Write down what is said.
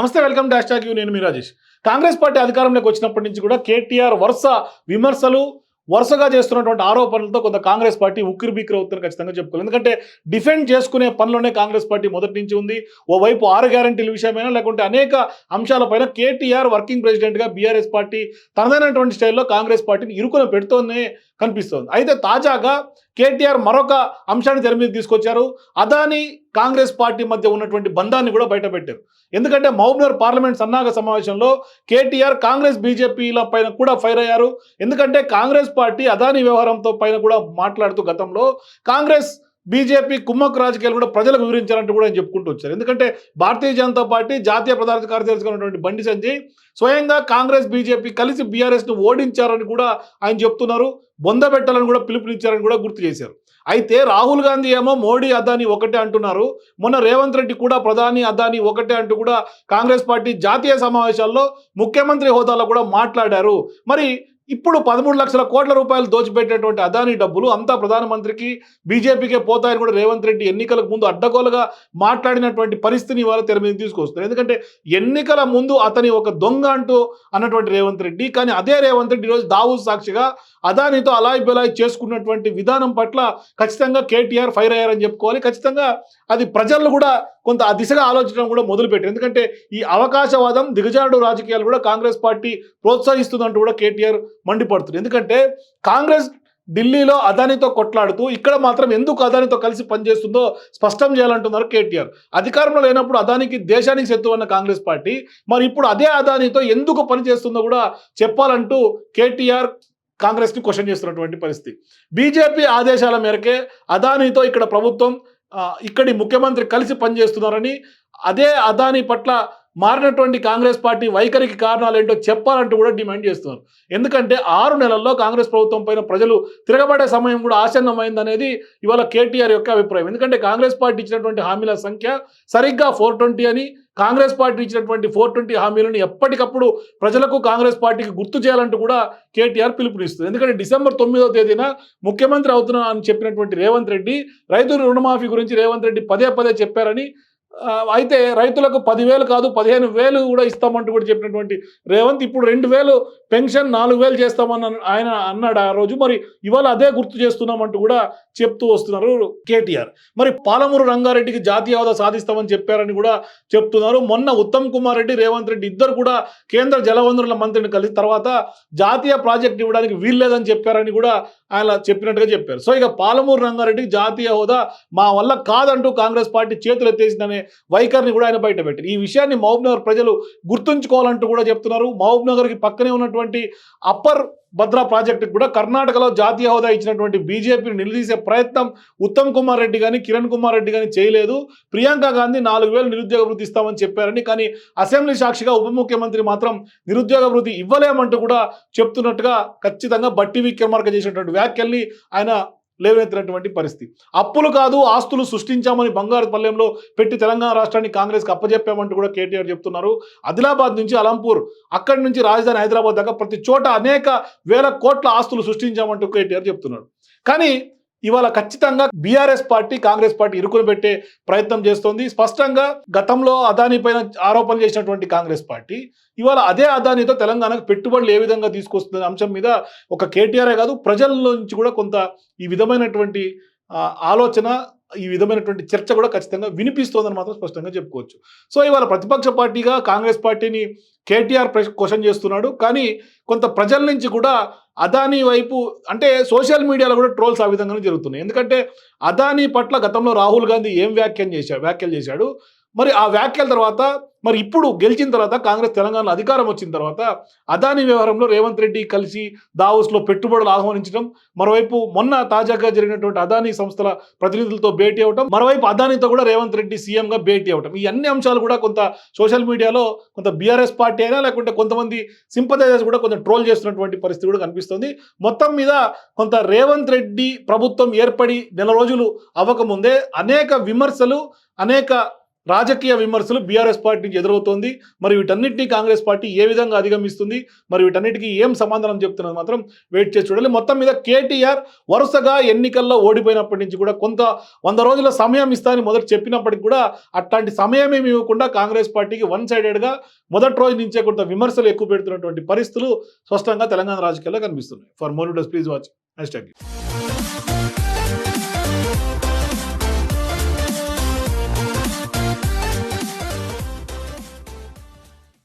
నమస్తే welcome dash talk you. నేను మీ Rajesh. Congress party అధికారంలోకి వచ్చినప్పటి నుంచి కూడా కేటీఆర్ వరుస విమర్శలు వరుసగా చేస్తున్నటువంటి ఆరోపణలతో కొంత కాంగ్రెస్ పార్టీ ఉక్కిరి బిక్కిరి అవుతుందని ఖచ్చితంగా చెప్పుకోవాలి. ఎందుకంటే డిఫెండ్ చేసుకునే పనిలోనే కాంగ్రెస్ పార్టీ మొదటి నుంచి ఉంది. ఓవైపు ఆరు గ్యారంటీల విషయమైనా లేకుంటే అనేక అంశాలపైన కేటీఆర్ వర్కింగ్ ప్రెసిడెంట్గా బీఆర్ఎస్ పార్టీ తనదైనటువంటి స్టైల్లో కాంగ్రెస్ పార్టీని ఇరుకున పెడుతోనే కనిపిస్తోంది. అయితే తాజాగా కేటీఆర్ మరొక అంశాన్ని తెర మీద తీసుకొచ్చారు. అదానీ కాంగ్రెస్ పార్టీ మధ్య ఉన్నటువంటి బంధాన్ని కూడా బయటపెట్టారు. ఎందుకంటే మహబూబ్నగర్ పార్లమెంట్ సన్నాహక సమావేశంలో కేటీఆర్ కాంగ్రెస్ బీజేపీల పైన కూడా ఫైర్ అయ్యారు. ఎందుకంటే కాంగ్రెస్ పార్టీ అదాని వ్యవహారంతో పైన కూడా మాట్లాడుతూ గతంలో కాంగ్రెస్ బీజేపీ కుమ్మక్ రాజకీయాలు కూడా ప్రజలకు వివరించాలంటూ కూడా ఆయన చెప్పుకుంటూ వచ్చారు ఎందుకంటే భారతీయ జనతా పార్టీ జాతీయ ప్రధాన కార్యదర్శిగా ఉన్నటువంటి బండి సంజయ్ స్వయంగా కాంగ్రెస్ బీజేపీ కలిసి బీఆర్ఎస్ను ఓడించారని కూడా ఆయన చెప్తున్నారు. బొందబెట్టాలని కూడా పిలుపునిచ్చారని కూడా గుర్తు చేశారు. అయితే రాహుల్ గాంధీ ఏమో మోడీ అదాని ఒకటే అంటున్నారు. మొన్న రేవంత్ రెడ్డి కూడా ప్రధాని అదాని ఒకటే అంటూ కూడా కాంగ్రెస్ పార్టీ జాతీయ సమావేశాల్లో ముఖ్యమంత్రి హోదాలో కూడా మాట్లాడారు. మరి ఇప్పుడు పదమూడు లక్షల కోట్ల రూపాయలు దోచిపెట్టేటువంటి అదానీ డబ్బులు అంతా ప్రధానమంత్రికి బీజేపీకే పోతాయని కూడా రేవంత్ రెడ్డి ఎన్నికలకు ముందు అడ్డగోలుగా మాట్లాడినటువంటి పరిస్థితిని ఇవాళ తెర మీద తీసుకొస్తున్నారు. ఎందుకంటే ఎన్నికల ముందు అతని ఒక దొంగ అంటూ అన్నటువంటి రేవంత్ రెడ్డి కానీ అదే రేవంత్ రెడ్డి ఈరోజు దావూద్ సాక్షిగా అదానితో అలాయ్ బెలాయ్ చేసుకున్నటువంటి విధానం పట్ల ఖచ్చితంగా కేటీఆర్ ఫైర్ అయ్యారని చెప్పుకోవాలి. ఖచ్చితంగా అది ప్రజలు కూడా కొంత ఆ దిశగా ఆలోచించడం కూడా మొదలుపెట్టారు. ఎందుకంటే ఈ అవకాశవాదం దిగజారుడు రాజకీయాలు కూడా కాంగ్రెస్ పార్టీ ప్రోత్సహిస్తుందంటూ కూడా కేటీఆర్ మండిపడుతుంది ఎందుకంటే కాంగ్రెస్ ఢిల్లీలో అదానితో కొట్లాడుతూ ఇక్కడ మాత్రం ఎందుకు అదానితో కలిసి పనిచేస్తుందో స్పష్టం చేయాలంటున్నారు కేటీఆర్. అధికారంలో లేనప్పుడు అదానికి దేశానికి శత్రు అన్న కాంగ్రెస్ పార్టీ. మరి ఇప్పుడు అదే అదానితో ఎందుకు పనిచేస్తుందో కూడా చెప్పాలంటూ కేటీఆర్ కాంగ్రెస్ని క్వశ్చన్ చేస్తున్నటువంటి పరిస్థితి. బీజేపీ ఆదేశాల మేరకే అదానితో ఇక్కడ ప్రభుత్వం ఇక్కడి ముఖ్యమంత్రి కలిసి పనిచేస్తున్నారని అదే అదాని పట్ల మారినటువంటి కాంగ్రెస్ పార్టీ వైఖరికి కారణాలు ఏంటో చెప్పాలంటూ కూడా డిమాండ్ చేస్తున్నారు. ఎందుకంటే ఆరు నెలల్లో కాంగ్రెస్ ప్రభుత్వం పైన ప్రజలు తిరగబడే సమయం కూడా ఆసన్నమైందనేది ఇవాళ కేటీఆర్ యొక్క అభిప్రాయం. ఎందుకంటే కాంగ్రెస్ పార్టీ ఇచ్చినటువంటి హామీల సంఖ్య సరిగ్గా ఫోర్ ట్వంటీ అని కాంగ్రెస్ పార్టీ ఇచ్చినటువంటి ఫోర్ ట్వంటీ హామీలను ఎప్పటికప్పుడు ప్రజలకు కాంగ్రెస్ పార్టీకి గుర్తు చేయాలంటూ కూడా కేటీఆర్ పిలుపునిస్తుంది. ఎందుకంటే డిసెంబర్ తొమ్మిదో తేదీన ముఖ్యమంత్రి అవుతున్నా అని చెప్పినటువంటి రేవంత్ రెడ్డి రైతు రుణమాఫీ గురించి రేవంత్ రెడ్డి పదే పదే చెప్పారని అయితే రైతులకు పదివేలు కాదు పదిహేను వేలు కూడా ఇస్తామంటూ కూడా చెప్పినటువంటి రేవంత్ ఇప్పుడు రెండు వేలు పెన్షన్ నాలుగు వేలు చేస్తామని ఆయన అన్నాడు ఆ రోజు. మరి ఇవాళ అదే గుర్తు చేస్తున్నామంటూ కూడా చెప్తూ వస్తున్నారు కేటీఆర్. మరి పాలమూరు రంగారెడ్డికి జాతీయ హోదా సాధిస్తామని చెప్పారని కూడా చెప్తున్నారు. మొన్న ఉత్తమ్ కుమార్ రెడ్డి రేవంత్ రెడ్డి ఇద్దరు కూడా కేంద్ర జలవనరుల మంత్రిని కలిసి తర్వాత జాతీయ ప్రాజెక్ట్ ఇవ్వడానికి వీల్లేదని చెప్పారని కూడా ఆయన చెప్పినట్టుగా చెప్పారు. సో ఇక పాలమూరు రంగారెడ్డికి జాతీయ హోదా మా వల్ల కాదంటూ కాంగ్రెస్ పార్టీ చేతులు ఎత్తేసిందనే వైఖరిని కూడా ఆయన బయటపెట్టారు ఈ విషయాన్ని మహబూబ్ నగర్ ప్రజలు గుర్తుంచుకోవాలంటూ కూడా చెప్తున్నారు. మహబూబ్ నగర్కి పక్కనే ఉన్నటువంటి అప్పర్ భద్రా ప్రాజెక్టుకు కూడా కర్ణాటకలో జాతీయ హోదా ఇచ్చినటువంటి బీజేపీని నిలదీసే ప్రయత్నం ఉత్తమ్ కుమార్ రెడ్డి కానీ కిరణ్ కుమార్ రెడ్డి కానీ చేయలేదు. ప్రియాంక గాంధీ నాలుగు వేలు నిరుద్యోగ వృత్తి ఇస్తామని చెప్పారని కానీ అసెంబ్లీ సాక్షిగా ఉప ముఖ్యమంత్రి మాత్రం నిరుద్యోగ వృత్తి ఇవ్వలేమంటూ కూడా చెప్తున్నట్టుగా ఖచ్చితంగా బట్టి విక్రమార్క చేసినటువంటి వ్యాఖ్యల్ని ఆయన లేవనెత్తినటువంటి పరిస్థితి. అప్పులు కాదు ఆస్తులు సృష్టించామని బంగారు పల్లెంలో పెట్టి తెలంగాణ రాష్ట్రాన్ని కాంగ్రెస్కి అప్పజెప్పామంటూ కూడా కేటీఆర్ చెప్తున్నారు. ఆదిలాబాద్ నుంచి అలంపూర్ అక్కడి నుంచి రాజధాని హైదరాబాద్ దాకా ప్రతి చోట అనేక వేల కోట్ల ఆస్తులు సృష్టించామంటూ కేటీఆర్ చెప్తున్నాడు కానీ ఇవాళ ఖచ్చితంగా బీఆర్ఎస్ పార్టీ కాంగ్రెస్ పార్టీ ఇరుకులు పెట్టే ప్రయత్నం చేస్తోంది. స్పష్టంగా గతంలో అదానీ పైన ఆరోపణలు చేసినటువంటి కాంగ్రెస్ పార్టీ ఇవాళ అదే అదానితో తెలంగాణకు పెట్టుబడులు ఏ విధంగా తీసుకొస్తున్న అంశం మీద ఒక కేటీఆర్ఏ కాదు ప్రజల నుంచి కూడా కొంత ఈ విధమైనటువంటి ఆలోచన ఈ విధమైనటువంటి చర్చ కూడా ఖచ్చితంగా వినిపిస్తోందని మాత్రం స్పష్టంగా చెప్పుకోవచ్చు. సో ఇవాళ ప్రతిపక్ష పార్టీగా కాంగ్రెస్ పార్టీని కేటీఆర్ క్వశ్చన్ చేస్తున్నాడు. కానీ కొంత ప్రజల నుంచి కూడా అదానీ వైపు అంటే సోషల్ మీడియాలో కూడా ట్రోల్స్ ఆ విధంగానే జరుగుతున్నాయి. ఎందుకంటే అదానీ పట్ల గతంలో రాహుల్ గాంధీ ఏం వ్యాఖ్యలు చేశాడు వ్యాఖ్యలు చేశాడు. మరి ఆ వ్యాఖ్యల తర్వాత మరి ఇప్పుడు గెలిచిన తర్వాత కాంగ్రెస్ తెలంగాణలో అధికారం వచ్చిన తర్వాత అదాని వ్యవహారంలో రేవంత్ రెడ్డి కలిసి దావోస్లో పెట్టుబడులు ఆహ్వానించడం మరోవైపు మొన్న తాజాగా జరిగినటువంటి అదానీ సంస్థల ప్రతినిధులతో భేటీ అవ్వడం మరోవైపు అదానీతో కూడా రేవంత్ రెడ్డి సీఎంగా భేటీ అవటం ఈ అన్ని అంశాలు కూడా కొంత సోషల్ మీడియాలో కొంత బీఆర్ఎస్ పార్టీ అయినా లేకుంటే కొంతమంది సింపథైజర్స్ కూడా కొంచెం ట్రోల్ చేస్తున్నటువంటి పరిస్థితి కూడా కనిపిస్తుంది. మొత్తం మీద కొంత రేవంత్ రెడ్డి ప్రభుత్వం ఏర్పడి నెల రోజులు అవ్వకముందే అనేక విమర్శలు అనేక రాజకీయ విమర్శలు బీఆర్ఎస్ పార్టీ నుంచి ఎదురవుతోంది. మరి వీటన్నింటినీ కాంగ్రెస్ పార్టీ ఏ విధంగా అధిగమిస్తుంది? మరి వీటన్నిటికీ ఏం సమాధానం చెప్తున్నది మాత్రం వెయిట్ చేసి చూడాలి. మొత్తం మీద కేటీఆర్ వరుసగా ఎన్నికల్లో ఓడిపోయినప్పటి నుంచి కూడా కొంత వంద రోజుల సమయం ఇస్తా అని మొదట చెప్పినప్పటికీ కూడా అట్లాంటి సమయం ఏమి ఇవ్వకుండా కాంగ్రెస్ పార్టీకి వన్ సైడెడ్గా మొదటి రోజు నుంచే కొంత విమర్శలు ఎక్కువ పెడుతున్నటువంటి పరిస్థితులు స్పష్టంగా తెలంగాణ రాజకీయాల్లో కనిపిస్తున్నాయి. For more updates please watch hash